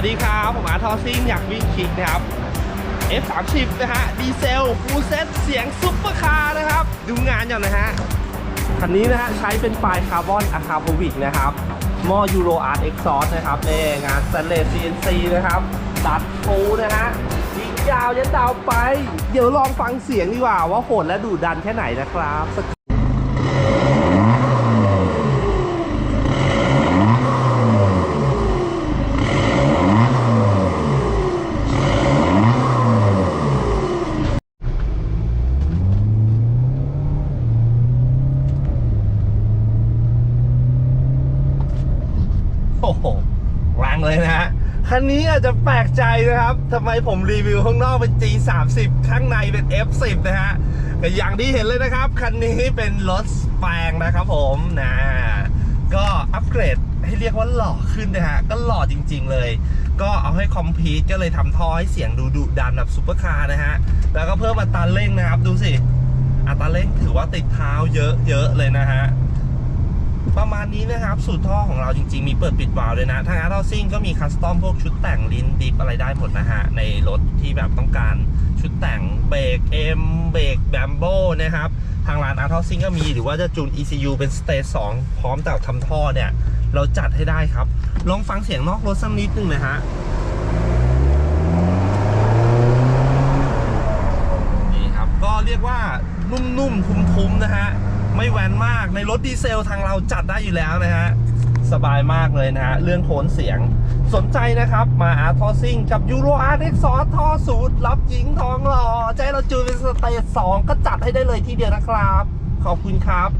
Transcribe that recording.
วัสดีครับ ผมอซิงอยากวิ่งคิกนะครับ F30 นะฮะ ดีเซลฟูลเซตเสียงซุปเปอร์คาร์นะครับ ดูงานอย่างนะฮะ คันนี้นะฮะ ใช้เป็นปลายคาร์บอนอะคาโพวิกนะครับหม้อยูโรอาร์ตเอ็กซอสนะครับเองานสแตนเลส CNC นะครับตัดฟูนะฮะยิงยาวยันดาวไป เดี๋ยวลองฟังเสียงดีกว่าว่าโหดและดุดันแค่ไหนนะครับ โอ้โหแรงเลยนะฮะคันนี้อาจจะแปลกใจนะครับทำไมผมรีวิวข้างนอกเป็น G30 ข้างในเป็น F10 นะฮะก็อย่างที่เห็นเลยนะครับ คันนี้เป็นรถแปลงนะครับผมนะก็อัปเกรดให้เรียกว่าหล่อขึ้นนะฮะ ก็หล่อจริง ๆ เลย ก็เอาให้คอมพีทก็เลยทำท่อให้เสียงดูดุดันแบบซุปเปอร์คาร์นะฮะ แล้วก็เพิ่มอัตราเร่งนะครับ ดูสิ อัตราเร่งถือว่าติดเท้าเยอะๆเลยนะฮะ ประมาณนี้นะครับสูตรท่อของเราจริง ๆ มีเปิดปิดวาล์วเลยนะ ทางอาร์ตซิ่งก็มีคัสตอมพวกชุดแต่งลิ้นดิฟอะไรได้หมดนะฮะ ในรถที่แบบต้องการชุดแต่งเบรก M เบรกแบมโบนะครับ ทางร้านอาร์ตซิ่งก็มีหรือว่าจะจูน ECU เป็นสเตจ2พร้อมแต่ทำท่อเนี่ย เราจัดให้ได้ครับ ลองฟังเสียงนอกรถสักนิดนึงนะฮะนี่ครับก็เรียกว่านุ่มๆคุ้มๆนะฮะ ไม่แวนมากในรถดีเซลทางเราจัดได้อยู่แล้วนะฮะ สบายมากเลยนะฮะ เรื่องโทนเสียง สนใจนะครับ มาอาร์ทอซิ่งกับยูโรอาร์เอ็กซอท่อสูตรรับหญิงทองหล่อใจเราจูนเป็นสเตจสองก็จัดให้ได้เลยทีเดียวนะครับ ขอบคุณครับ